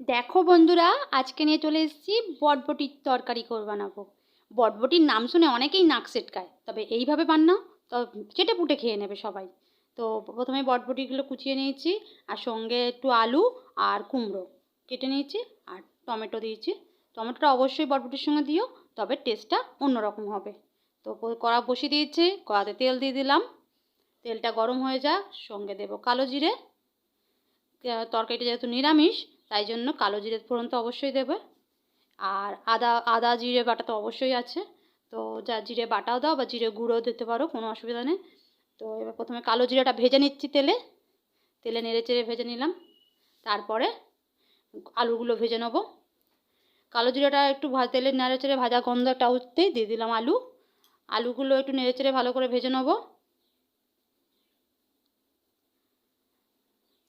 দেখো বন্ধুরা, আজকে নিয়ে চলে এসেছি বটবটির তরকারি করে বানাবো। বটবটির নাম শুনে অনেকেই নাক সেটকায়, তবে এইভাবে বান্নাও তবে চেটে পুটে খেয়ে নেবে সবাই। তো প্রথমে বটবটিগুলো কুচিয়ে নিয়েছি, আর সঙ্গে একটু আলু আর কুমড়ো কেটে নিয়েছি, আর টমেটো দিয়েছি। টমেটোটা অবশ্যই বটবটির সঙ্গে দিও, তবে টেস্টটা অন্যরকম হবে। তো কড়া বসিয়ে দিয়েছি, কড়াতে তেল দিয়ে দিলাম। তেলটা গরম হয়ে যাক, সঙ্গে দেবো কালো জিরে। তরকারিটা যেহেতু নিরামিষ তাই জন্য কালো জিরে ফোড়ন তো অবশ্যই দেবে। আর আদা আদা জিরে বাটা তো অবশ্যই আছে। তো যা জিরে বাটাও দাও বা জিরে গুঁড়ো দিতে পারো, কোনো অসুবিধা নেই। তো এবার প্রথমে কালো জিরেটা ভেজে নিচ্ছি তেলে। তেলে নেড়ে চেড়ে ভেজে নিলাম। তারপরে আলুগুলো ভেজে নেব। কালো জিরাটা একটু তেলে নেড়ে চেড়ে ভাজা গন্ধটা উঠতেই দিয়ে দিলাম আলু। আলুগুলো একটু নেড়ে চেড়ে ভালো করে ভেজে নেব।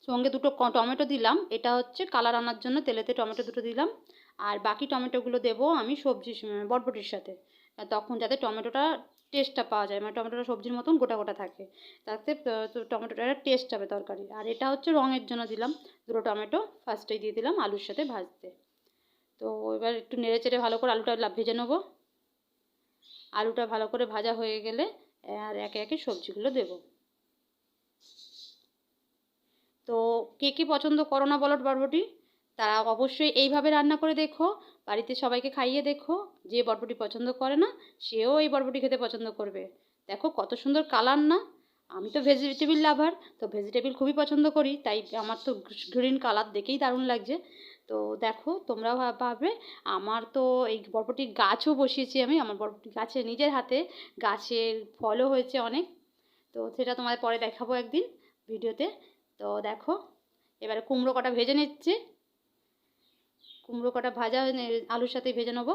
সঙ্গে দুটো টমেটো দিলাম। এটা হচ্ছে কালার আনার জন্য তেলেতে টমেটো দুটো দিলাম। আর বাকি টমেটোগুলো দেবো আমি সবজি বটবটির সাথে। তখন যাতে টমেটোটা টেস্টটা পাওয়া যায় মানে টমেটোটা সবজির মতন গোটা গোটা থাকে। তাতে টমেটোটা টমেটোটার টেস্ট হবে তরকারি। আর এটা হচ্ছে রঙের জন্য দিলাম। দুটো টমেটো ফার্স্টেই দিয়ে দিলাম আলুর সাথে ভাজতে। তো এবার একটু নেড়ে চেড়ে ভালো করে আলুটা ভেজে নেব। আলুটা ভালো করে ভাজা হয়ে গেলে, আর একে একে সবজিগুলো দেবো তো কে কে পছন্দ করো না বলো বরবটি তারা অবশ্যই এইভাবে রান্না করে দেখো। বাড়িতে সবাইকে খাইয়ে দেখো। যে বরবটি পছন্দ করে না, সেও এই বরবটি খেতে পছন্দ করবে। দেখো কত সুন্দর কালার না? আমি তো ভেজিটেবিল লাভার তো ভেজিটেবিল খুবই পছন্দ করি, তাই আমার তো গ্রিন কালার দেখেই দারুণ লাগছে। তো দেখো তোমরা ভাব- ভাববে, আমার তো এই বরবটির গাছও বসিয়েছি আমি, আমার বরবটি গাছে, নিজের হাতে গাছের ফলও হয়েছে অনেক। তো সেটা তোমাদের পরে দেখাবো একদিন ভিডিওতে। তো দেখো এবারে কুমড়ো কটা ভেজে নিচ্ছি। কুমড়ো কটা ভাজা আলুর সাথে ভেজে নেব।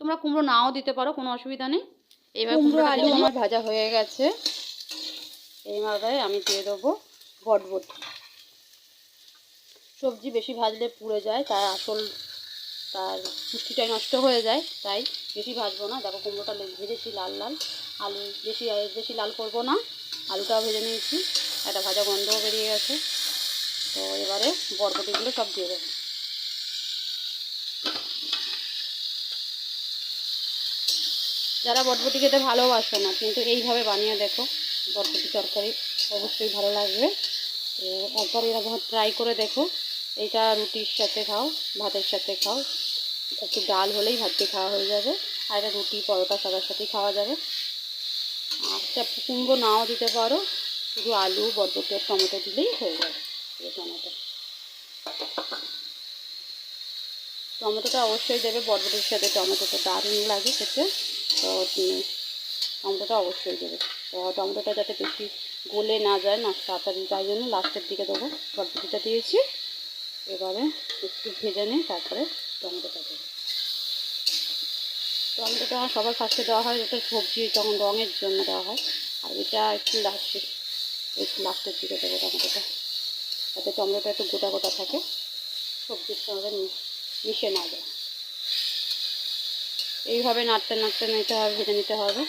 তোমরা কুমড়ো নাও দিতে পারো কোনো অসুবিধা নেই। এবার কুমড়ো আলু আমার ভাজা হয়ে গেছে। এই মাথায় আমি দিয়ে দেবো বটবটি। সবজি বেশি ভাজলে পুড়ে যায় তার আসল তার পুষ্টিটাই নষ্ট হয়ে যায় তাই বেশি ভাজবো না। দেখো কুমড়োটা ভেজেছি লাল লাল। আলু বেশি বেশি লাল করব না। আলুটাও ভেজে নিয়েছি। একটা ভাজা গন্ধও বেরিয়ে গেছে। তো এবারে বরবটিগুলো সব দিয়ে দেবো। যারা বটবটি খেতে ভালোবাসে না, কিন্তু এইভাবে বানিয়ে দেখো বটবটি তরকারি অবশ্যই ভালো লাগবে। তো একবার এরকম ট্রাই করে দেখো, এইটা রুটির সাথে খাও, ভাতের সাথে খাও। একটু ডাল হলেই ভাত দিয়ে খাওয়া হয়ে যাবে, আর এটা রুটি, পরোটা সবার সাথেই খাওয়া যাবে। আচ্ছা কুমড়ো নাও দিতে পারো শুধু আলু, বরবটি আর টমেটো দিলেই হয়ে যাবে এই টমেটো। টমেটোটা অবশ্যই দেবে, বরবটির সাথে টমেটোটা দারুণ লাগে খেতে। তো টমেটোটা অবশ্যই দেবে। তো, টমেটোটা যাতে বেশি গলে না যায়, না তাড়াতাড়ি, তাই জন্য লাস্টের দিকে দেবো। বরবটিটা দিয়েছি। এবারে একটু ভেজে নিই তারপরে টমেটোটা দেবো। টমেটোটা সবার ফার্স্টে দেওয়া হয়, এটা সবজি তখন রঙের জন্য দেওয়া হয়। আর এটা একটু লাস্টে একটু লাস্টের দিকে দেবো টমেটোটা যাতে টমেটোটা একটু গোটা গোটা থাকে, সবজির সঙ্গে মিশে না যায়। এইভাবে নাড়তে নাড়তে নিতে হবে, ভেজে নিতে হবে।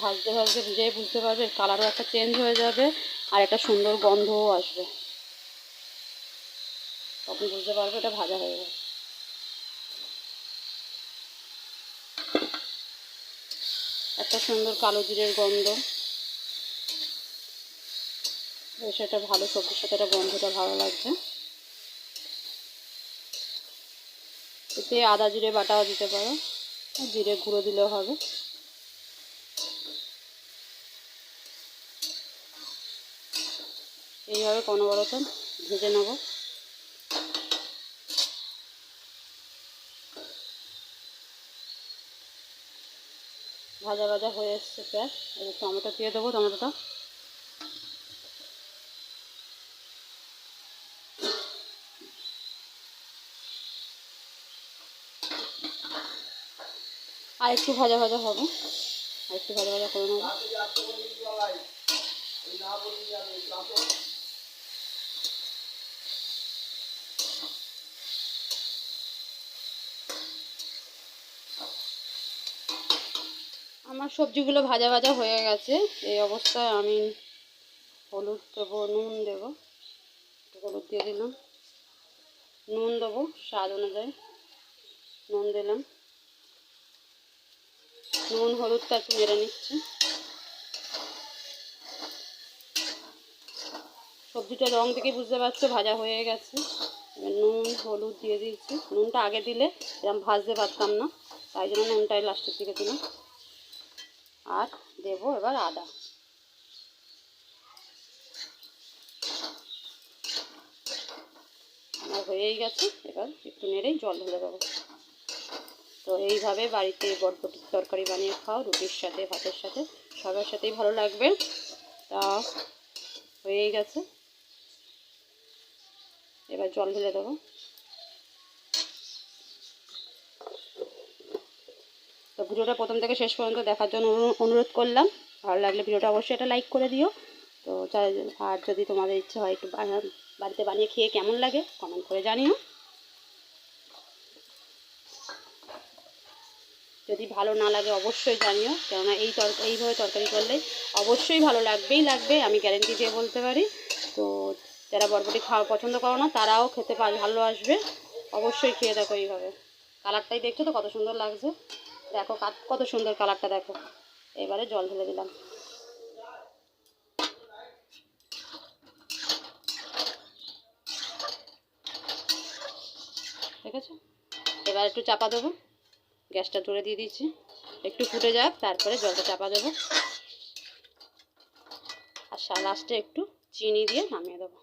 ভাজতে ভাজতে বুঝেই বুঝতে পারবে, কালারও একটা চেঞ্জ হয়ে যাবে আর একটা সুন্দর গন্ধও আসবে। তখন বুঝতে পারবে এটা ভাজা হয়ে গেছে। একটা সুন্দর কালো জিরের গন্ধ। বেশ একটা ভালো সবজির সাথে একটা গন্ধটা ভালো লাগছে। এতে আদা জিরে বাটাও দিতে পারো জিরে গুঁড়ো দিলেও হবে। এইভাবে কোনো বড়তন ভেজে নেব। ভাজা ভাজা হয়ে এসছে প্রায় এবার টমেটো দিয়ে দেবো টমেটোটা আর একটু ভাজা ভাজা হবে। আর একটু ভাজা ভাজা করে নেব। আমার সবজিগুলো ভাজা ভাজা হয়ে গেছে। এই অবস্থায় আমি হলুদ দেবো, নুন দেবো হলুদ দিয়ে দিলাম। নুন দেবো, স্বাদ অনুযায়ী নুন দিলাম। নুন, হলুদটা একটু মেরে নিচ্ছি। সবজিটা রং থেকে বুঝতে পারছ, ভাজা হয়ে গেছে। নুন, হলুদ দিয়ে দিয়েছি। নুনটা আগে দিলে এরকম ভাজতে পারতাম না, তাই জন্য নুনটাই লাস্টের দিকে দিলাম। আর দেবো এবার আদা। আমার হয়েই গেছে, এবার একটু নেড়েই জল ঢেলে দেবো। তো এইভাবে বাড়িতে বটবটির তরকারি বানিয়ে খাও, রুটির সাথে, ভাতের সাথে, সবার সাথেই ভালো লাগবে। তা হয়েই গেছে। এবার জল ঢেলে দেবো। তো ভিডিওটা প্রথম থেকে শেষ পর্যন্ত দেখার জন্য অনু- অনুরোধ করলাম। ভালো লাগলে ভিডিওটা অবশ্যই এটা লাইক করে দিও। তো আর যদি তোমাদের ইচ্ছে হয় একটু বাড়িতে বানিয়ে খেয়ে কেমন লাগে কমেন্ট করে জানিও। যদি ভালো না লাগে অবশ্যই জানিও। কেননা এই তর এইভাবে তরকারি করলে অবশ্যই ভালো লাগবেই লাগবে, আমি গ্যারেন্টি দিয়ে বলতে পারি। তো যারা বরবটি খাওয়া পছন্দ করো না, তারাও খেতে ভালো আসবে অবশ্যই খেয়ে দেখো এইভাবে। কালারটাই দেখছ তো, কত সুন্দর লাগছে। দেখো কাত- সুন্দর কালারটা দেখো। এবারে জল ঢেলে দিলাম। ঠিক আছে এবার একটু চাপা দেবো। গ্যাসটা জোরে দিয়ে দিচ্ছি একটু ফুটে যাক, তারপরে জলটা চাপা দেবো। আর লাস্টে একটু চিনি দিয়ে নামিয়ে দেবো।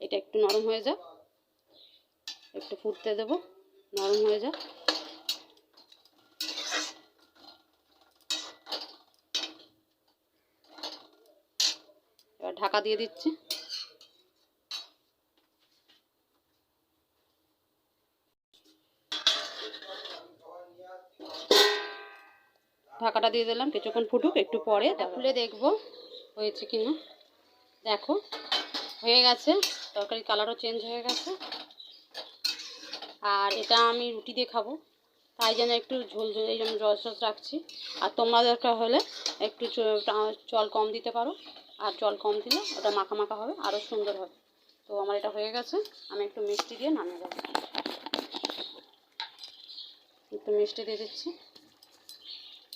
এটা একটু নরম হয়ে যাক। একটু ফুটতে দেবো। নরম হয়ে যাক এবার ঢাকা দিয়ে দিচ্ছি। ঢাকাটা দিয়ে দিলাম কিছুক্ষণ ফুটুক একটু পরে খুলে দেখব। হয়েছে কি না দেখো হয়ে গেছে তরকারির কালারও চেঞ্জ হয়ে গেছে। আর এটা আমি রুটি দিয়ে খাব। তাই জন্য একটু ঝোল ঝোল, এই জন্য রস রস রাখছি। আর তোমরা দরকার হলে একটু জল কম দিতে পারো। আর জল কম দিলে ওটা মাখা মাখা হবে আরও সুন্দর হবে। তো আমার এটা হয়ে গেছে, আমি একটু মিষ্টি দিয়ে নামিয়ে দেবো। একটু মিষ্টি দিয়ে দিচ্ছি।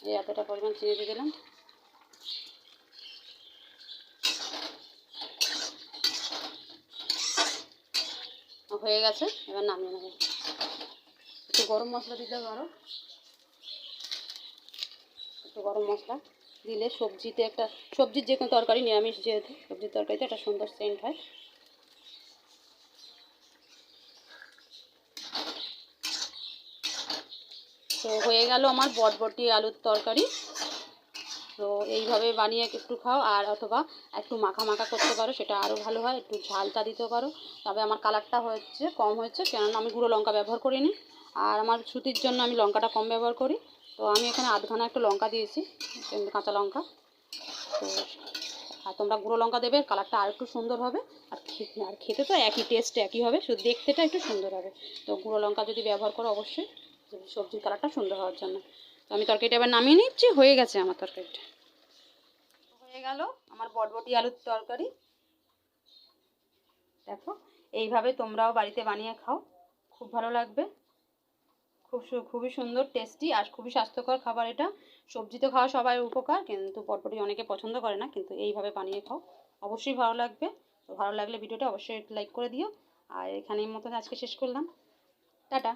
এই এতটা পরিমাণ চিনি দিয়ে দিলাম। হয়ে গেছে, এবার নামিয়ে নেব। গরম মশলা দিতে পারো। একটু গরম মশলা দিলে সবজিতে একটা, সবজির যে কোনো তরকারি, নিরামিষ যেহেতু, সবজির তরকারিতে একটা সুন্দর সেন্ট হয়। তো হয়ে গেল আমার বটবটি আলুর তরকারি। তো এইভাবে বানিয়ে একটু খাও আর অথবা একটু মাখা মাখা করতে পারো, সেটা আরও ভালো হয়। একটু ঝালটা দিতে পারো। তবে আমার কালারটা হচ্ছে, কম হয়েছে, কেননা আমি গুঁড়ো লঙ্কা ব্যবহার করিনি। আর আমার সুতির জন্য আমি লঙ্কাটা কম ব্যবহার করি। তো আমি এখানে আধখানা একটু লঙ্কা দিয়েছি, কাঁচা লঙ্কা। তো আর তোমরা গুঁড়ো লঙ্কা দেবে, কালারটা আর একটু সুন্দর হবে। আর আর খেতে তো একই টেস্ট একই হবে, শুধু দেখতেটা একটু সুন্দর হবে। তো গুঁড়ো লঙ্কা যদি ব্যবহার করো অবশ্যই, সবজির কালারটা সুন্দর হওয়ার জন্য। তো আমি তরকারিটা এবার নামিয়ে নিচ্ছি হয়ে গেছে আমার তরকারিটা। হয়ে গেল আমার বটবটি আলুর তরকারি। দেখো, এইভাবে তোমরাও বাড়িতে বানিয়ে খাও, খুব ভালো লাগবে। খুব খুবই সুন্দর, টেস্টি আর খুবই স্বাস্থ্যকর খাবার এটা। সবজি তো খাওয়া সবাই উপকার, কিন্তু বটবটি অনেকে পছন্দ করে না, কিন্তু এইভাবে বানিয়ে খাও, অবশ্যই ভালো লাগবে। তো ভালো লাগলে ভিডিওটা অবশ্যই লাইক করে দিও। আর এখানেই মতন আজকে শেষ করলাম। টাটা।